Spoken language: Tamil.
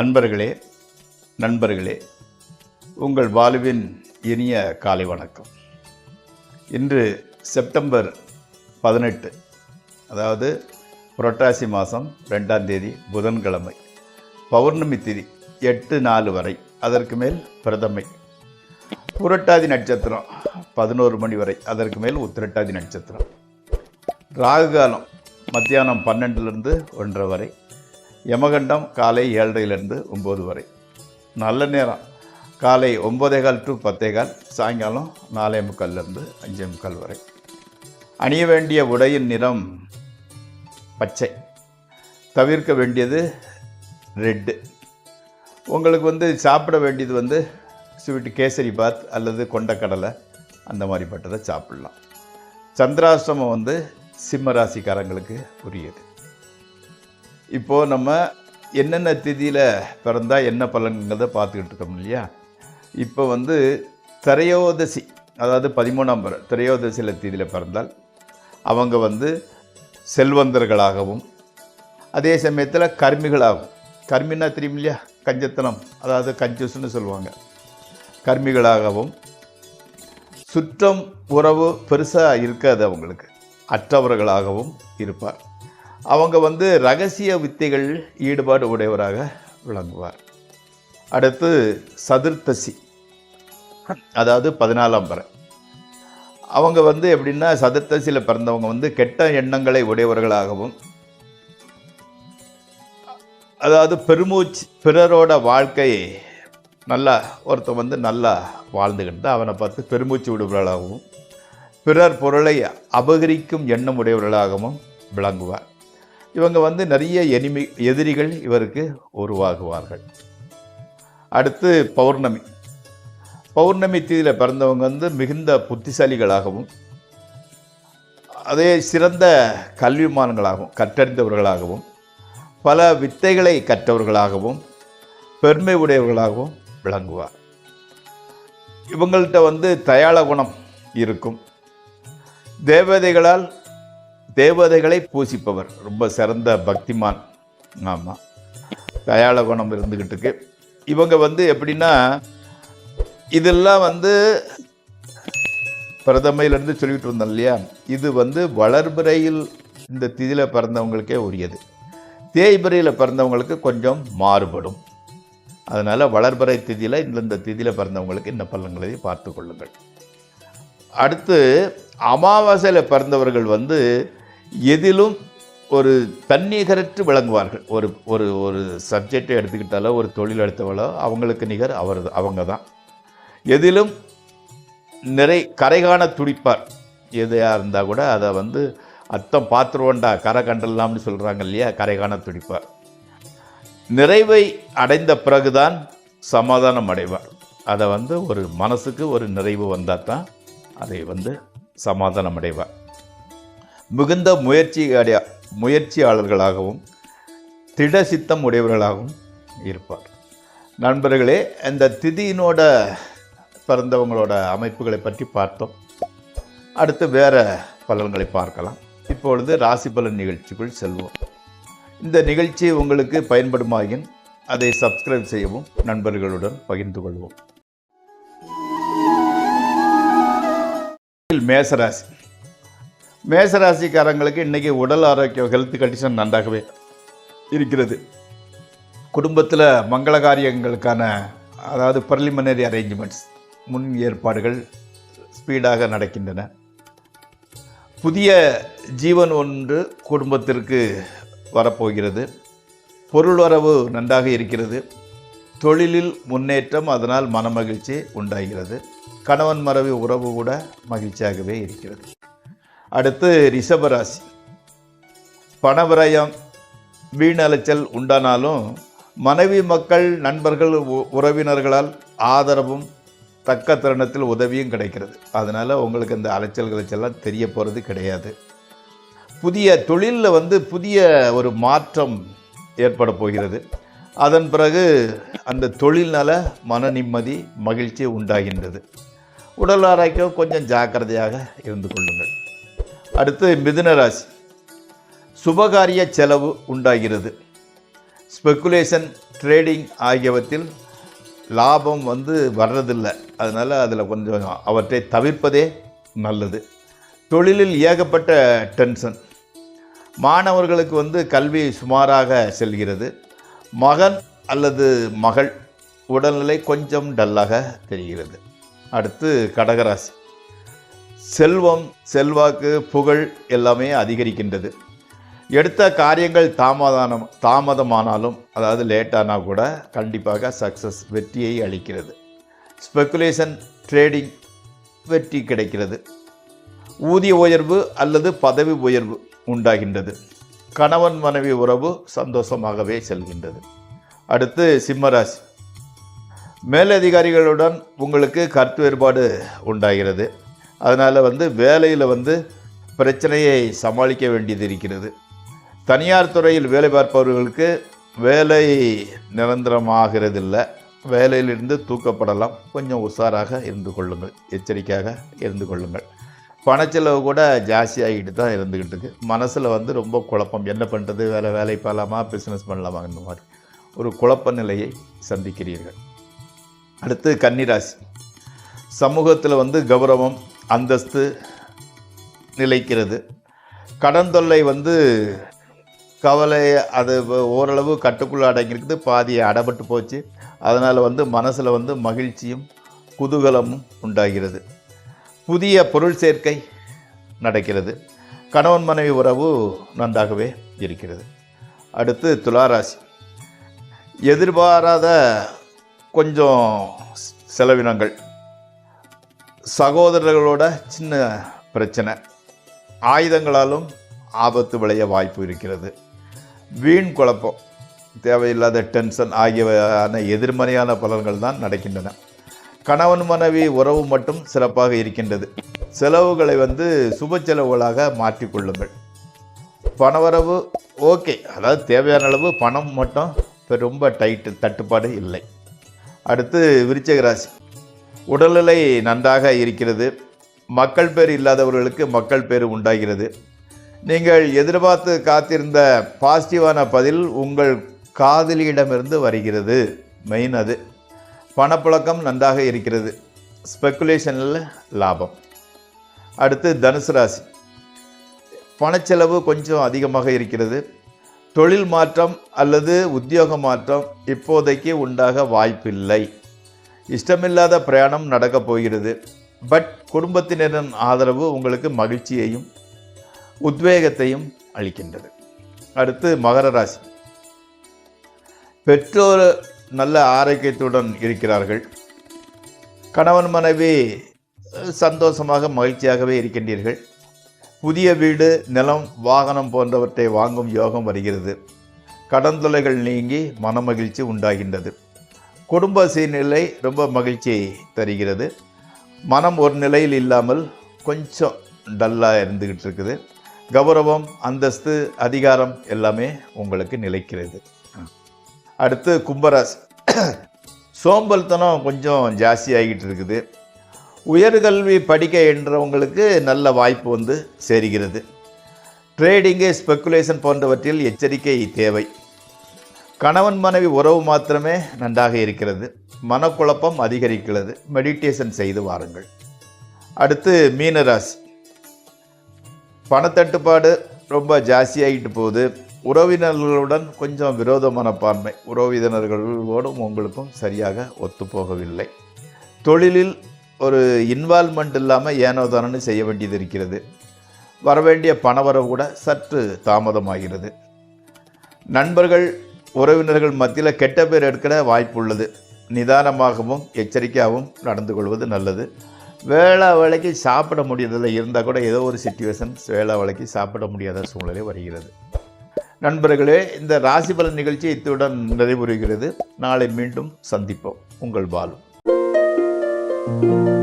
அன்பர்களே நண்பர்களே உங்கள் வாழ்வின் இனிய காலை வணக்கம். இன்று செப்டம்பர் பதினெட்டு அதாவது புரட்டாசி மாதம் ரெண்டாம் தேதி புதன்கிழமை பௌர்ணமி திதி எட்டு நாலு வரை அதற்கு மேல் பிரதமை. புரட்டாதி நட்சத்திரம் பதினோரு மணி வரை அதற்கு மேல் உத்திரட்டாதி நட்சத்திரம். ராகு காலம் மத்தியானம் பன்னெண்டுலேருந்து ஒன்றரை வரை யமகண்டம் காலை ஏழரையிலிருந்து ஒம்பது வரை. நல்ல நேரம். காலை ஒம்பதே கால் டு பத்தே கால் சாயங்காலம் நாலே முக்கால்லேருந்து அஞ்சே முக்கால் வரை. அணிய வேண்டிய உடையின் நிறம் பச்சை. தவிர்க்க வேண்டியது ரெட்டு. உங்களுக்கு வந்து சாப்பிட வேண்டியது வந்து ஸ்வீட் கேசரி பாத் அல்லது கொண்டக்கடலை அந்த மாதிரிப்பட்டதை சாப்பிட்லாம். சந்திராஷ்டமம் வந்து சிம்ம ராசிக்காரங்களுக்கு உரியது. இப்போது நம்ம என்னென்ன திதியில் பிறந்தால் என்ன பலன்கிறத பார்த்துக்கிட்டு இருக்கோம் இல்லையா? இப்போ வந்து திரையோதசி அதாவது பதிமூணாம் பிற திரையோதசியில் திதியில் பிறந்தால் அவங்க வந்து செல்வந்தர்களாகவும் அதே சமயத்தில் கர்மிகளாகும் கர்மின்னா தெரியும் இல்லையா? கஞ்சத்தனம் அதாவது கஞ்சூஸ்னு சொல்லுவாங்க. கர்மிகளாகவும் சுற்றம் உறவு பெருசாக இருக்காது அவங்களுக்கு. அற்றவர்களாகவும் இருப்பார். அவங்க வந்து ரகசிய வித்தைகள் ஈடுபாடு உடையவராக விளங்குவார். அடுத்து சதுர்த்தசி அதாவது பதினாலாம் பறை அவங்க வந்து எப்படின்னா சதுர்த்தசியில் பிறந்தவங்க வந்து கெட்ட எண்ணங்களை உடையவர்களாகவும் அதாவது பெருமூச்சு பிறரோட வாழ்க்கையை நல்லா ஒருத்தன் வந்து நல்லா வாழ்ந்துக்கிட்டு அவனை பார்த்து பெருமூச்சு விடுபவர்களாகவும் பிறர் பொருளை அபகரிக்கும் எண்ணம் உடையவர்களாகவும் விளங்குவார். இவங்க வந்து நிறைய எனிமி எதிரிகள் இவருக்கு உருவாகுவார்கள். அடுத்து பௌர்ணமி. பௌர்ணமி தீதியில் பிறந்தவங்க வந்து மிகுந்த புத்திசாலிகளாகவும் அதே சிறந்த கல்விமான்களாகவும் கற்றறிந்தவர்களாகவும் பல வித்தைகளை கற்றவர்களாகவும் பெருமை உடையவர்களாகவும் விளங்குவார். இவங்கள்ட்ட வந்து தயாள குணம் இருக்கும். தேவதைகளால் தேவதைகளை பூசிப்பவர். ரொம்ப சிறந்த பக்திமான். ஆமாம் தயாள குணம் இருந்துக்கிட்டு இருக்கு. இவங்க வந்து எப்படின்னா இதெல்லாம் வந்து பிரதமையிலேருந்து சொல்லிகிட்டு இருந்தோம் இல்லையா? இது வந்து வளர்பிறையில் இந்த திதியில் பிறந்தவங்களுக்கே உரியது. தேய்பிறையில் பிறந்தவங்களுக்கு கொஞ்சம் மாறுபடும். அதனால் வளர்பிறை திதியில் இந்தந்த திதியில் பிறந்தவங்களுக்கு இந்த பலன்களை பார்த்து கொள்ளுங்கள். அடுத்து அமாவாசையில் பிறந்தவர்கள் வந்து எதிலும் ஒரு தன்னிகரற்று விளங்குவார்கள். ஒரு ஒரு ஒரு சப்ஜெக்டை எடுத்துக்கிட்டாலோ ஒரு தொழில் எடுத்தவளோ அவங்களுக்கு நிகர் அவர் அவங்க தான் எதிலும் நிறை கரைகாண துடிப்பார். எதையாக இருந்தால் கூட அதை வந்து அர்த்தம் பார்த்துருவோண்டா கரை கண்டலாம்னு சொல்கிறாங்க இல்லையா கரைகாண துடிப்பார். நிறைவை அடைந்த பிறகுதான் சமாதானம் அடைவார். அதை வந்து ஒரு மனசுக்கு ஒரு நிறைவு வந்தால் தான் அதை வந்து சமாதானம் அடைவார் மிகுந்த முயற்சி அடைய முயற்சியாளர்களாகவும் திட சித்தம் உடையவர்களாகவும் இருப்பார். நண்பர்களே இந்த திதியினோட பிறந்தவங்களோட அமைப்புகளை பற்றி பார்த்தோம். அடுத்து வேறு பலன்களை பார்க்கலாம். இப்பொழுது ராசி பலன் நிகழ்ச்சிக்குள் செல்வோம். இந்த நிகழ்ச்சி உங்களுக்கு பயன்படுமாயின் அதை சப்ஸ்கிரைப் செய்யவும் நண்பர்களுடன் பகிர்ந்து கொள்வோம். மேசராசி. மேசராசிக்காரங்களுக்கு இன்றைக்கி உடல் ஆரோக்கியம் ஹெல்த் கண்டிஷன் நன்றாகவே இருக்கிறது. குடும்பத்தில் மங்கள காரியங்களுக்கான அதாவது பர்லிமினரி அரேஞ்ச்மெண்ட்ஸ் முன் ஏற்பாடுகள் ஸ்பீடாக நடக்கின்றன. புதிய ஜீவன் ஒன்று குடும்பத்திற்கு வரப்போகிறது. பொருள் வரவு நன்றாக இருக்கிறது. தொழிலில் முன்னேற்றம் அதனால் மனமகிழ்ச்சி உண்டாகிறது. கணவன் மரபு உறவு கூட மகிழ்ச்சியாகவே இருக்கிறது. அடுத்து ரிஷபராசி. பணவிரயம் வீணலைச்சல் உண்டானாலும் மனைவி மக்கள் நண்பர்கள் உ- உறவினர்களால் ஆதரவும் தக்க தருணத்தில் உதவியும் கிடைக்கிறது. அதனால் உங்களுக்கு இந்த அலைச்சல் தெரிய போகிறது கிடையாது. புதிய தொழிலில் வந்து புதிய ஒரு மாற்றம் ஏற்பட போகிறது. அதன் பிறகு அந்த தொழில்னால மன நிம்மதி மகிழ்ச்சி உண்டாகின்றது. உடல் ஆராய்க்கும் கொஞ்சம் ஜாக்கிரதையாக இருந்து கொள்ளுங்கள். அடுத்து மிதுன ராசி. சுபகாரிய செலவு உண்டாகிறது. ஸ்பெக்குலேஷன் ட்ரேடிங் ஆகியவற்றில் லாபம் வந்து வர்றதில்லை. அதனால் அதில் கொஞ்சம் அவற்றை தவிர்ப்பதே நல்லது. தொழிலில் ஏகப்பட்ட டென்ஷன் மாணவர்களுக்கு வந்து கல்வி சுமாராக செல்கிறது. மகன் அல்லது மகள் உடல்நிலை கொஞ்சம் டல்லாக தெரிகிறது. அடுத்து கடகராசி. செல்வம் செல்வாக்கு புகழ் எல்லாமே அதிகரிக்கின்றது. எடுத்த காரியங்கள் தாமதானம் தாமதமானாலும் அதாவது லேட்டானா கூட கண்டிப்பாக சக்ஸஸ் வெற்றியை அளிக்கிறது. ஸ்பெக்குலேஷன் ட்ரேடிங் வெற்றி கிடைக்கிறது. ஊதிய உயர்வு அல்லது பதவி உயர்வு உண்டாகின்றது. கணவன் மனைவி உறவு சந்தோஷமாகவே செல்கின்றது. அடுத்து சிம்மராசி மேலதிகாரிகளுடன் உங்களுக்கு கருத்து வேறுபாடு உண்டாகிறது. அதனால் வந்து வேலையில் வந்து பிரச்சனையை சமாளிக்க வேண்டியது இருக்கிறது. தனியார் துறையில் வேலை பார்ப்பவர்களுக்கு வேலை நிரந்தரமாகிறதில்லை. வேலையிலிருந்து தூக்கப்படலாம். கொஞ்சம் உஷாராக இருந்து கொள்ளுங்கள். எச்சரிக்கையாக இருந்து கொள்ளுங்கள். பணச்செலவு கூட ஜாஸ்தியாகிட்டு தான் இருந்துக்கிட்டு இருக்கு. மனசில் வந்து ரொம்ப குழப்பம். என்ன பண்ணுறது வேலை வேலை பண்ணலாமா பிஸ்னஸ் பண்ணலாமா? இந்த மாதிரி ஒரு குழப்ப நிலையை சந்திக்கிறீர்கள். அடுத்து கன்னிராசி. சமூகத்தில் வந்து கௌரவம் அந்தஸ்து நிலைக்கிறது. கடன் தொல்லை வந்து கவலை அது ஓரளவு கட்டுக்குள்ளே அடங்கியிருக்குது. பாதி அடப்பட்டு போச்சு. அதனால் வந்து மனசில் வந்து மகிழ்ச்சியும் குதூகலமும் உண்டாகிறது. புதிய பொருள் சேர்க்கை நடக்கிறது. கணவன் மனைவி உறவு நன்றாகவே இருக்கிறது. அடுத்து துளாராசி. எதிர்பாராத கொஞ்சம் செலவினங்கள். சகோதரர்களோட சின்ன பிரச்சனை. ஆயுதங்களாலும் ஆபத்து விளைய வாய்ப்பு இருக்கிறது. வீண் குழப்பம் தேவையில்லாத டென்ஷன் ஆகியவையான எதிர்மறையான பலன்கள் தான் நடக்கின்றன. கணவன் மனைவி உறவு மட்டும் சிறப்பாக இருக்கின்றது. செலவுகளை வந்து சுப செலவுகளாக மாற்றிக்கொள்ளுங்கள். பணவரவு ஓகே. அதாவது தேவையான அளவு பணம் மட்டும் இப்போ ரொம்ப டைட்டு தட்டுப்பாடு இல்லை. அடுத்து விருச்சக ராசி உடல்நிலை நன்றாக இருக்கிறது. மக்கள் பேர் இல்லாதவர்களுக்கு மக்கள் பேர் உண்டாகிறது. நீங்கள் எதிர்பார்த்து காத்திருந்த பாசிட்டிவான பதில் உங்கள் காதலியிடமிருந்து வருகிறது. மெயின் அது. பணப்புழக்கம் நன்றாக இருக்கிறது. ஸ்பெக்குலேஷனில் லாபம். அடுத்து தனுசு ராசி. பணச்செலவு கொஞ்சம் அதிகமாக இருக்கிறது. தொழில் மாற்றம் அல்லது உத்தியோக மாற்றம் இப்போதைக்கு உண்டாக வாய்ப்பில்லை. இஷ்டமில்லாத பிரயாணம் நடக்கப் போகிறது. பட் குடும்பத்தினரின் ஆதரவு உங்களுக்கு மகிழ்ச்சியையும் உத்வேகத்தையும் அளிக்கின்றது. அடுத்து மகர ராசி. பெற்றோர் நல்ல ஆரோக்கியத்துடன் இருக்கிறார்கள். கணவன் மனைவி சந்தோஷமாக மகிழ்ச்சியாகவே இருக்கின்றீர்கள். புதிய வீடு நிலம் வாகனம் போன்றவற்றை வாங்கும் யோகம் வருகிறது. கடன் நீங்கி நீங்கி மனமகிழ்ச்சி உண்டாகின்றது. குடும்ப சீர்நிலை ரொம்ப மகிழ்ச்சியை தருகிறது. மனம் ஒரு நிலையில் இல்லாமல் கொஞ்சம் டல்லாக இருந்துக்கிட்டு இருக்குது. கௌரவம் அந்தஸ்து அதிகாரம் எல்லாமே உங்களுக்கு நிலைக்கிறது. அடுத்து கும்பராசி. சோம்பல்தனம் கொஞ்சம் ஜாஸ்தி ஆகிட்டு இருக்குது. உயர்கல்வி படிக்க என்றவங்களுக்கு நல்ல வாய்ப்பு வந்து சேருகிறது. ட்ரேடிங்கு ஸ்பெக்குலேஷன் போன்றவற்றில் எச்சரிக்கை தேவை. கணவன் மனைவி உறவு மாத்திரமே நன்றாக இருக்கிறது. மனக்குழப்பம் அதிகரிக்கிறது. மெடிடேஷன் செய்து வாருங்கள். அடுத்து மீனராசி. பணத்தட்டுப்பாடு ரொம்ப ஜாஸ்தியாகிட்டு போகுது. உறவினர்களுடன் கொஞ்சம் விரோத மனப்பான்மை. உறவினர்களோடும் உங்களுக்கும் சரியாக ஒத்துப்போகவில்லை. தொழிலில் ஒரு இன்வால்மெண்ட் இல்லாமல் ஏனோ செய்ய வேண்டியது இருக்கிறது. வரவேண்டிய பணவரவு கூட சற்று தாமதமாகிறது. நண்பர்கள் உறவினர்கள் மத்தியில் கெட்ட பேர் எடுக்கிற வாய்ப்பு உள்ளது நிதானமாகவும் எச்சரிக்கையாகவும் நடந்து கொள்வது நல்லது. வேளா வேலைக்கு சாப்பிட முடியறதில்ல இருந்தால் கூட ஏதோ ஒரு சுச்சுவேஷன் வேளா வேலைக்கு சாப்பிட முடியாத சூழ்நிலை வருகிறது. நண்பர்களே இந்த ராசி பலன் நிகழ்ச்சி இத்துடன் நிறைவுறுகிறது. நாளை மீண்டும் சந்திப்போம். உங்கள் பாலு. Thank you.